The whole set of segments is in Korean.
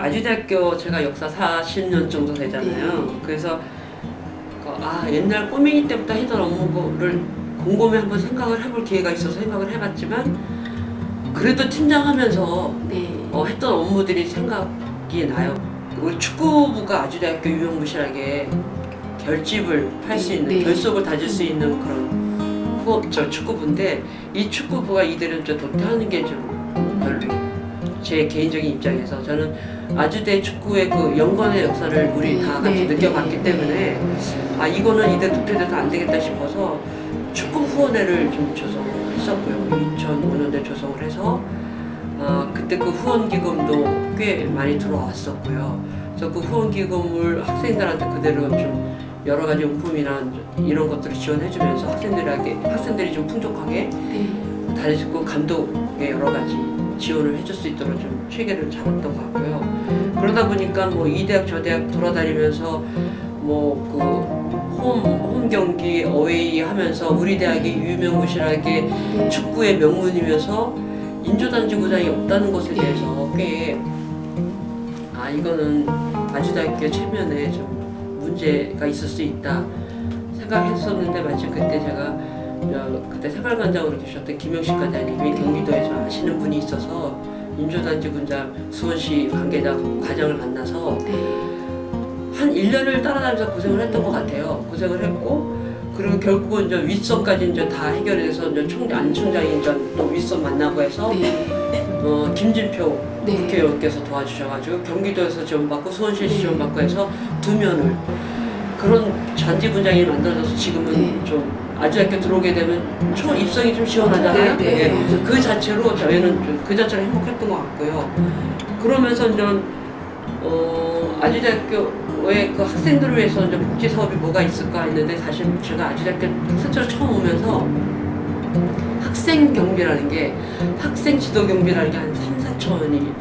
아주대학교 제가 역사 40년 정도 되잖아요. 그래서 그, 아 옛날 꼬맹이 때부터 했던 업무를 곰곰이 한번 생각을 해볼 기회가 있어서 생각을 해봤지만 그래도 팀장하면서 네. 어, 했던 업무들이 생각이 나요. 우리 축구부가 아주대학교 유명무실하게 결집을 할 수 있는 네. 결속을 다질 수 있는 그런 후, 저 축구부인데 이 축구부가 이들은 좀 도태하는 게 좀 별로 제 개인적인 입장에서 저는 아주대 축구의 그 영광의 역사를 우리 다 같이 네, 느껴봤기 네, 때문에 아 이거는 이들 도태돼서 안 되겠다 싶어서 축구 후원회를 좀 조성했었고요. 2005년도에 조성을 해서 어, 그때 그 후원 기금도 꽤 많이 들어왔었고요. 그래서 그 후원 기금을 학생들한테 그대로 좀 여러 가지 용품이나 이런 것들을 지원해주면서 학생들에게 학생들이 좀 풍족하게 네. 있고 감독의 여러 가지 지원을 해줄 수 있도록 좀 체계를 잡았던 것 같고요. 그러다 보니까 뭐 이 대학 저 대학 돌아다니면서 뭐그 홈, 홈 경기 어웨이 하면서 우리 대학이 유명무실하게 네. 축구의 명문이면서 인조단지 구장이 없다는 것에 대해서 꽤 아 이거는 아주대학교 체면에 좀 문제가 있을 수 있다 생각했었는데 마침 그때 제가 저 그때 생활관장으로 계셨던 김영식 관장님이 경기도에서 아시는 분이 있어서 인조단지 군장 수원시 관계자 과장을 만나서 네. 한 1년을 따라다니면서 고생을 했던 것 같아요. 고생을 했고 그리고 결국은 이제 윗선까지 이제 다 해결해서 이제 총, 안 총장이 이제 또 윗선 만나고 해서 네. 어, 김진표 네. 국회의원께서 도와주셔가지고 경기도에서 지원받고 수원시에서 네. 지원받고 해서 두 면을 그런 잔디 분장이 만들어져서 지금은 네. 좀 아주학교 들어오게 되면 초 입성이 좀 시원하잖아요. 네, 네. 예. 그 자체로 저희는 좀그 자체로 행복했던 것 같고요. 그러면서 이제 어, 아주대학교의 그 학생들을 위해서 이제 복지 사업이 뭐가 있을까 했는데 사실 제가 아주대학교 학생처럼 처음 오면서 학생 경비라는 게 학생 지도 경비라는 게 한 3, 4천 원이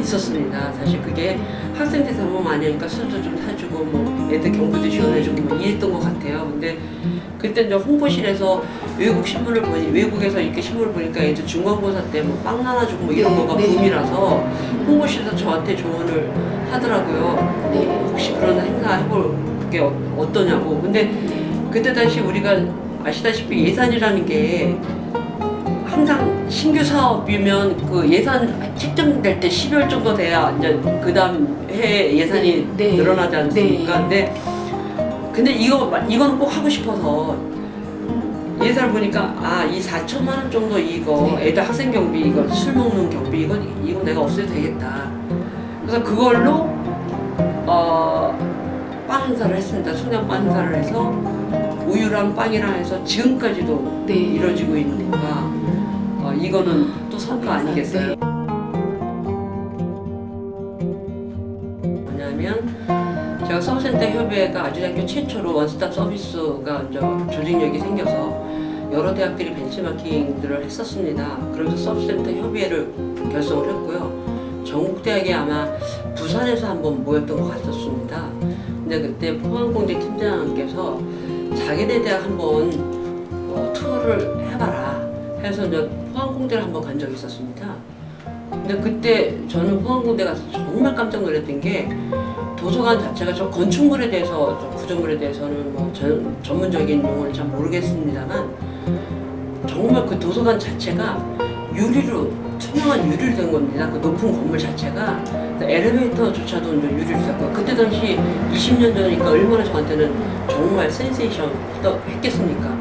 있었습니다. 사실 그게 학생 대상은 많이 하니까 술도 좀 사주고 뭐 애들 경비도 지원해주고 뭐 이랬던 것 같아요. 근데 그때 이제 홍보실에서 외국 신문을 보니 외국에서 이렇게 신문을 보니까 이제 중간고사 때 뭐 빵 나눠주고 뭐 이런 거가 네. 붐이라서 홍보실에서 저한테 조언을 하더라고요. 네. 혹시 그런 행사 해볼 게 어, 어떠냐고. 근데 그때 당시 우리가 아시다시피 예산이라는 게 항상 신규 사업이면 그 예산 책정될 때 12월 정도 돼야 이제 그 다음 해 예산이 네, 네. 늘어나지 않습니까? 근데 근데 이거 이거는 꼭 하고 싶어서 예산을 보니까 아 이 4천만 원 정도 이거 네. 애들 학생 경비 이거 술 먹는 경비 이거 이거 내가 없애도 되겠다. 그래서 그걸로 어빵 행사를 했습니다. 소냥 빵 행사를 해서 우유랑 빵이랑 해서 지금까지도 네. 이루어지고 있는 거가 어, 이거는 또 성과 아니겠어요? 네. 뭐냐면 제가 서브센터 협의회가 아주대학교 최초로 원스톱 서비스가 조직력이 생겨서 여러 대학들이 벤치마킹들을 했었습니다. 그러면서 서브센터 협의회를 결성을 했고요. 전국 대학이 아마 부산에서 한번 모였던 것 같았습니다. 근데 그때 포항공대 팀장께서 자기네 대학 한번 어, 투어를 해봐라 해서 이제 포항공대를 한번 간 적이 있었습니다. 근데 그때 저는 포항공대 가서 정말 깜짝 놀랐던 게 도서관 자체가 저 건축물에 대해서 저 구조물에 대해서는 뭐 전, 전문적인 용어를 잘 모르겠습니다만 정말 그 도서관 자체가 유리로 투명한 유리로 된 겁니다. 그 높은 건물 자체가 그 엘리베이터조차도 유리로 됐고 그때 당시 20년 전이니까 얼마나 저한테는 정말 센세이션 했겠습니까?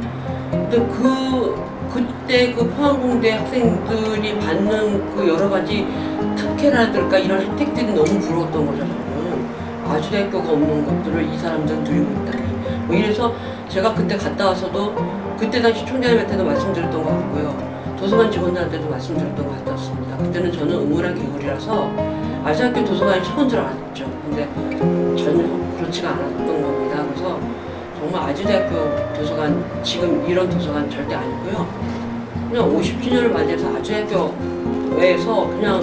근데 그 그때 그 포항공대 학생들이 받는 그 여러 가지 특혜라든가 이런 혜택들이 너무 부러웠던 거죠. 저는 아주대학교가 없는 것들을 이 사람들은 누리고 있다니. 뭐 이래서 제가 그때 갔다 와서도 그때 당시 총장님한테도 말씀드렸던 것 같고요. 도서관 직원들한테도 말씀드렸던 것 같았습니다. 그때는 저는 응원한 개구리라서 아주대학교 도서관에 처음 들어갔죠. 근데 전혀 그렇지가 않았던 겁니다. 그래서 정말 아주대학교 도서관 지금 이런 도서관 절대 아니고요. 그냥 50주년을 맞이해서 아주대학교에서 그냥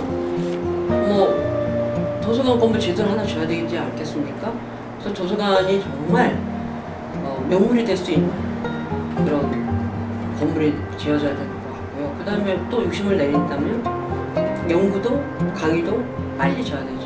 뭐 도서관 건물 제대로 하나 줘야 되지 않겠습니까? 그래서 도서관이 정말 어, 명물이 될 수 있는 그런 건물이 지어져야 될 것 같고요. 그 다음에 또 욕심을 내린다면 연구도 강의도 빨리 줘야 되죠.